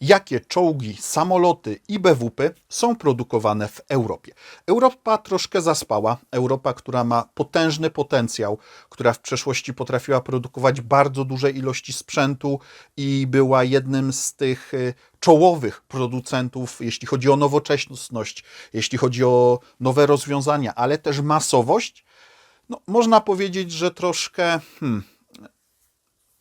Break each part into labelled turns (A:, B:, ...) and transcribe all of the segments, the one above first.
A: jakie czołgi, samoloty i BWP są produkowane w Europie. Europa troszkę zaspała. Europa, która ma potężny potencjał, która w przeszłości potrafiła produkować bardzo duże ilości sprzętu i była jednym z tych y, czołowych producentów, jeśli chodzi o nowoczesność, jeśli chodzi o nowe rozwiązania, ale też masowość. No, można powiedzieć, że troszkę. Hmm,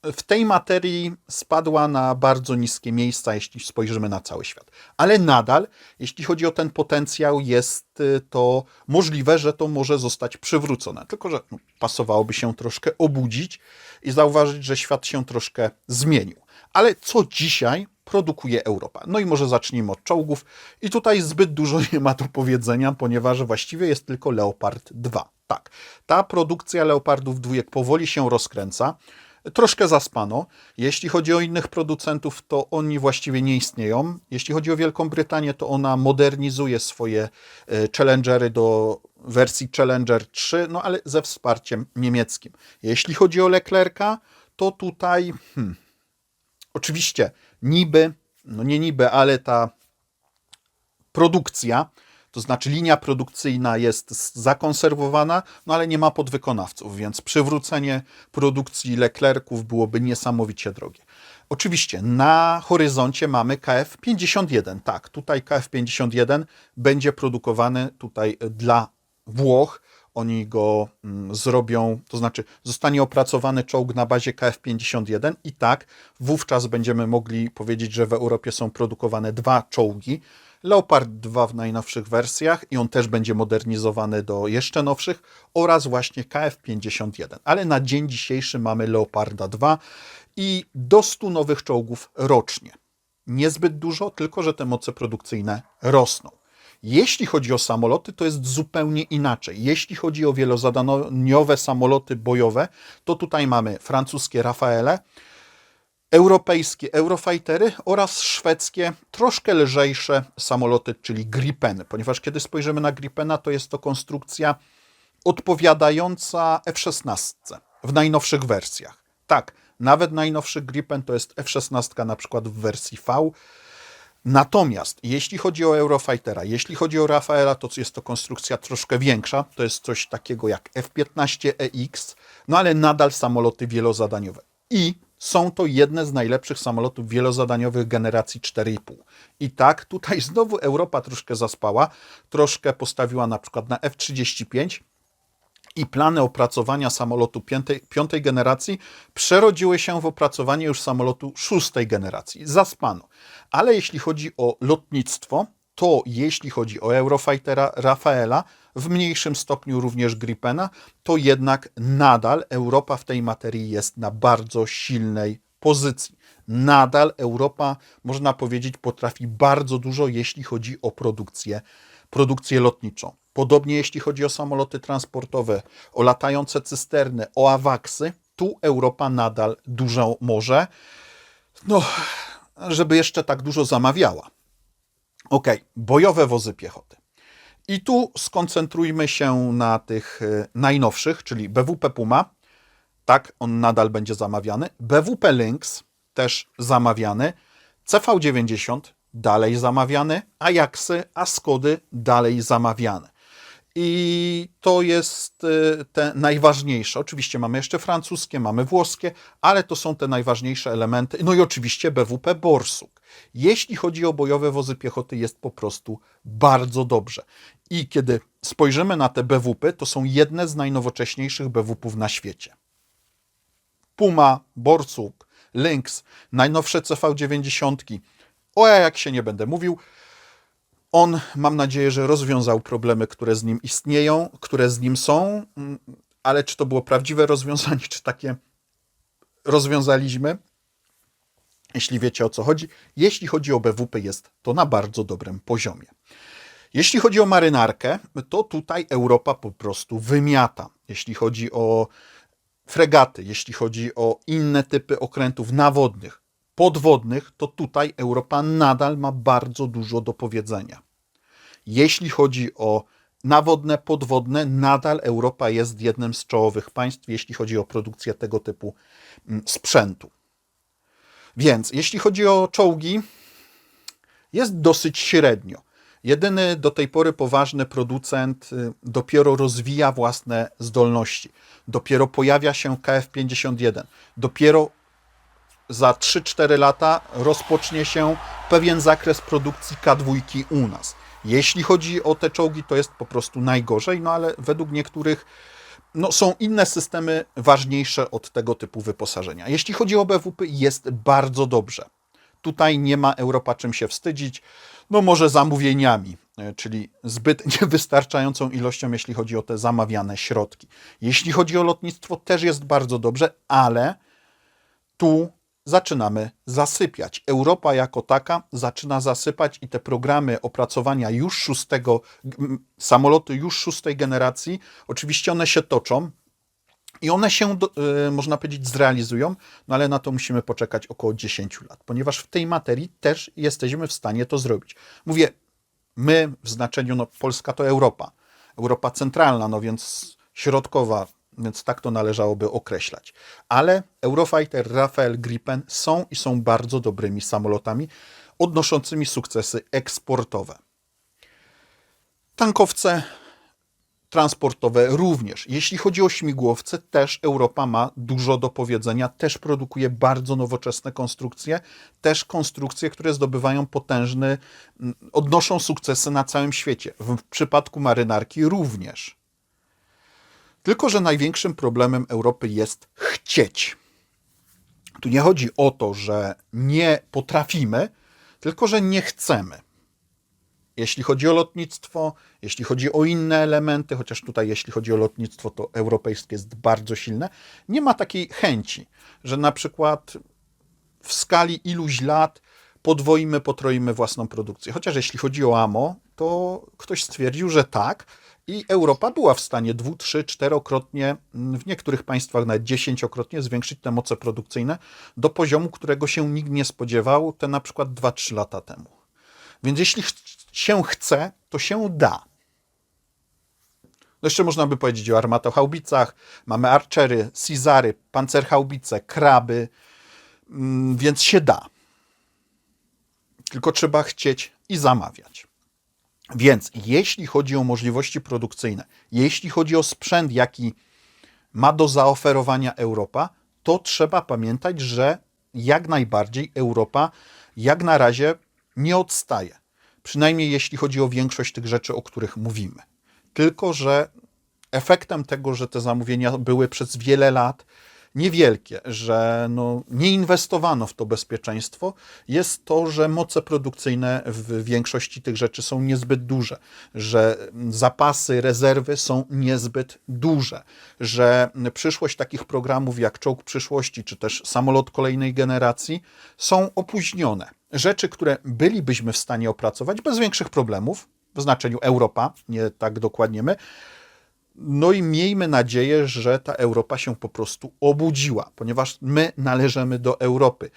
A: w tej materii spadła na bardzo niskie miejsca, jeśli spojrzymy na cały świat. Ale nadal, jeśli chodzi o ten potencjał, jest y, to możliwe, że to może zostać przywrócone. Tylko, że no, pasowałoby się troszkę obudzić i zauważyć, że świat się troszkę zmienił. Ale co dzisiaj produkuje Europa? No i może zacznijmy od czołgów. I tutaj zbyt dużo nie ma do powiedzenia, ponieważ właściwie jest tylko Leopard 2. Tak, ta produkcja Leopardów dwójek powoli się rozkręca troszkę zaspano. Jeśli chodzi o innych producentów, to oni właściwie nie istnieją. Jeśli chodzi o Wielką Brytanię, to ona modernizuje swoje e, Challengery do wersji Challenger 3, no ale ze wsparciem niemieckim. Jeśli chodzi o Leclerca, to tutaj hmm, oczywiście niby, no nie niby, ale ta produkcja to znaczy linia produkcyjna jest zakonserwowana, no ale nie ma podwykonawców, więc przywrócenie produkcji Leclerców byłoby niesamowicie drogie. Oczywiście na horyzoncie mamy KF51. Tak, tutaj KF51 będzie produkowany tutaj dla Włoch. Oni go mm, zrobią, to znaczy zostanie opracowany czołg na bazie KF51 i tak wówczas będziemy mogli powiedzieć, że w Europie są produkowane dwa czołgi Leopard 2 w najnowszych wersjach i on też będzie modernizowany do jeszcze nowszych oraz właśnie KF51. Ale na dzień dzisiejszy mamy Leoparda 2 i do 100 nowych czołgów rocznie. Niezbyt dużo, tylko że te moce produkcyjne rosną. Jeśli chodzi o samoloty, to jest zupełnie inaczej. Jeśli chodzi o wielozadaniowe samoloty bojowe, to tutaj mamy francuskie Rafaele, europejskie Eurofightery oraz szwedzkie, troszkę lżejsze samoloty, czyli Gripeny, ponieważ kiedy spojrzymy na Gripena, to jest to konstrukcja odpowiadająca F-16 w najnowszych wersjach. Tak, nawet najnowszy Gripen to jest F-16 na przykład w wersji V. Natomiast jeśli chodzi o Eurofightera, jeśli chodzi o Rafaela, to jest to konstrukcja troszkę większa. To jest coś takiego jak F-15EX, no ale nadal samoloty wielozadaniowe. I są to jedne z najlepszych samolotów wielozadaniowych generacji 4,5. I tak, tutaj znowu Europa troszkę zaspała, troszkę postawiła na przykład na F-35 i plany opracowania samolotu piątej, piątej generacji przerodziły się w opracowanie już samolotu szóstej generacji. Zaspano. Ale jeśli chodzi o lotnictwo, to jeśli chodzi o Eurofightera Rafaela, w mniejszym stopniu również Gripena, to jednak nadal Europa w tej materii jest na bardzo silnej pozycji. Nadal Europa, można powiedzieć, potrafi bardzo dużo, jeśli chodzi o produkcję, produkcję lotniczą. Podobnie jeśli chodzi o samoloty transportowe, o latające cysterny, o awaksy, tu Europa nadal dużo może, no, żeby jeszcze tak dużo zamawiała. Ok, bojowe wozy piechoty. I tu skoncentrujmy się na tych e, najnowszych, czyli BWP Puma. Tak, on nadal będzie zamawiany. BWP Lynx też zamawiany. CV90 dalej zamawiany. Ajaxy, a Skody dalej zamawiane. I to jest y, te najważniejsze. Oczywiście mamy jeszcze francuskie, mamy włoskie, ale to są te najważniejsze elementy. No i oczywiście BWP Borsuk. Jeśli chodzi o bojowe wozy piechoty, jest po prostu bardzo dobrze. I kiedy spojrzymy na te BWP, to są jedne z najnowocześniejszych BWP-ów na świecie. Puma, Borsuk, Lynx, najnowsze CV90. O jak się nie będę mówił, on, mam nadzieję, że rozwiązał problemy, które z nim istnieją, które z nim są, mm, ale czy to było prawdziwe rozwiązanie, czy takie rozwiązaliśmy? Jeśli wiecie o co chodzi. Jeśli chodzi o BWP, jest to na bardzo dobrym poziomie. Jeśli chodzi o marynarkę, to tutaj Europa po prostu wymiata. Jeśli chodzi o fregaty, jeśli chodzi o inne typy okrętów nawodnych, podwodnych, to tutaj Europa nadal ma bardzo dużo do powiedzenia. Jeśli chodzi o nawodne, podwodne, nadal Europa jest jednym z czołowych państw, jeśli chodzi o produkcję tego typu mm, sprzętu. Więc jeśli chodzi o czołgi, jest dosyć średnio. Jedyny do tej pory poważny producent y, dopiero rozwija własne zdolności. Dopiero pojawia się KF51. Dopiero za 3-4 lata rozpocznie się pewien zakres produkcji K2 u nas. Jeśli chodzi o te czołgi, to jest po prostu najgorzej, no ale według niektórych no, są inne systemy ważniejsze od tego typu wyposażenia. Jeśli chodzi o BWP, jest bardzo dobrze. Tutaj nie ma Europa czym się wstydzić, no może zamówieniami, e, czyli zbyt niewystarczającą ilością, jeśli chodzi o te zamawiane środki. Jeśli chodzi o lotnictwo, też jest bardzo dobrze, ale tu zaczynamy zasypiać. Europa jako taka zaczyna zasypać i te programy opracowania już szóstego, samoloty już szóstej generacji, oczywiście one się toczą i one się, y, można powiedzieć, zrealizują, no ale na to musimy poczekać około 10 lat, ponieważ w tej materii też jesteśmy w stanie to zrobić. Mówię, my w znaczeniu, no Polska to Europa, Europa centralna, no więc środkowa, więc tak to należałoby określać. Ale Eurofighter, Rafael Gripen są i są bardzo dobrymi samolotami, odnoszącymi sukcesy eksportowe. Tankowce transportowe również. Jeśli chodzi o śmigłowce, też Europa ma dużo do powiedzenia, też produkuje bardzo nowoczesne konstrukcje, też konstrukcje, które zdobywają potężny, mm, odnoszą sukcesy na całym świecie. W przypadku marynarki również. Tylko, że największym problemem Europy jest chcieć. Tu nie chodzi o to, że nie potrafimy, tylko że nie chcemy. Jeśli chodzi o lotnictwo, jeśli chodzi o inne elementy, chociaż tutaj jeśli chodzi o lotnictwo, to europejskie jest bardzo silne, nie ma takiej chęci, że na przykład w skali iluś lat podwoimy, potroimy własną produkcję. Chociaż jeśli chodzi o AMO, to ktoś stwierdził, że tak, i Europa była w stanie dwu, trzy, czterokrotnie, w niektórych państwach nawet dziesięciokrotnie zwiększyć te moce produkcyjne do poziomu, którego się nikt nie spodziewał, te na przykład 2-3 lata temu. Więc jeśli się chce, to się da. No jeszcze można by powiedzieć o armatohaubicach. Mamy archery, Cezary, pancerhaubice, kraby, mm, więc się da. Tylko trzeba chcieć i zamawiać. Więc jeśli chodzi o możliwości produkcyjne, jeśli chodzi o sprzęt, jaki ma do zaoferowania Europa, to trzeba pamiętać, że jak najbardziej Europa jak na razie nie odstaje. Przynajmniej jeśli chodzi o większość tych rzeczy, o których mówimy. Tylko, że efektem tego, że te zamówienia były przez wiele lat niewielkie, że no, nie inwestowano w to bezpieczeństwo, jest to, że moce produkcyjne w większości tych rzeczy są niezbyt duże, że zapasy, rezerwy są niezbyt duże, że przyszłość takich programów jak Czołg Przyszłości czy też Samolot kolejnej generacji są opóźnione. Rzeczy, które bylibyśmy w stanie opracować bez większych problemów, w znaczeniu Europa, nie tak dokładnie my, no i miejmy nadzieję, że ta Europa się po prostu obudziła, ponieważ my należymy do Europy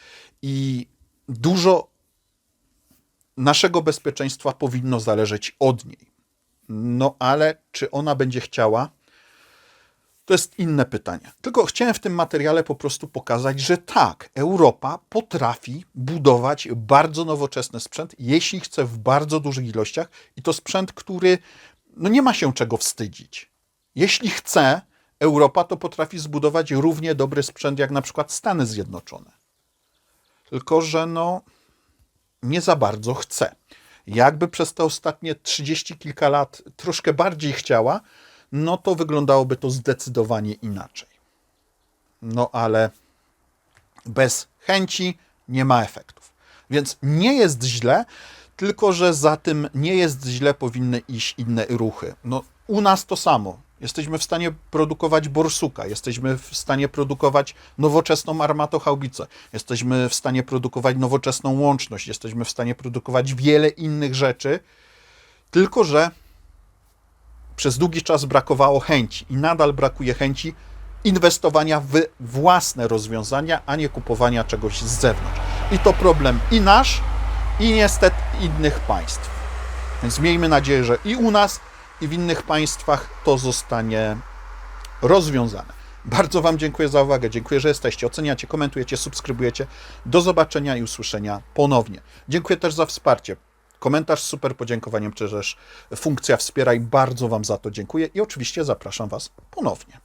A: i dużo naszego bezpieczeństwa powinno zależeć od niej. No ale czy ona będzie chciała? To jest inne pytanie. Tylko chciałem w tym materiale po prostu pokazać, że tak, Europa potrafi budować bardzo nowoczesny sprzęt, jeśli chce w bardzo dużych ilościach, i to sprzęt, który no nie ma się czego wstydzić. Jeśli chce, Europa to potrafi zbudować równie dobry sprzęt jak na przykład Stany Zjednoczone. Tylko, że no nie za bardzo chce. Jakby przez te ostatnie 30 kilka lat troszkę bardziej chciała, no to wyglądałoby to zdecydowanie inaczej. No ale bez chęci nie ma efektów. Więc nie jest źle, tylko że za tym nie jest źle powinny iść inne ruchy. No, u nas to samo. Jesteśmy w stanie produkować borsuka, jesteśmy w stanie produkować nowoczesną armatochaubicę, jesteśmy w stanie produkować nowoczesną łączność, jesteśmy w stanie produkować wiele innych rzeczy, tylko że przez długi czas brakowało chęci i nadal brakuje chęci inwestowania w własne rozwiązania, a nie kupowania czegoś z zewnątrz. I to problem i nasz, i niestety innych państw. Więc miejmy nadzieję, że i u nas, i w innych państwach to zostanie rozwiązane. Bardzo Wam dziękuję za uwagę. Dziękuję, że jesteście. Oceniacie, komentujecie, subskrybujecie. Do zobaczenia i usłyszenia ponownie. Dziękuję też za wsparcie. Komentarz z super podziękowaniem, czy też funkcja wspieraj. Bardzo Wam za to dziękuję i oczywiście zapraszam Was ponownie.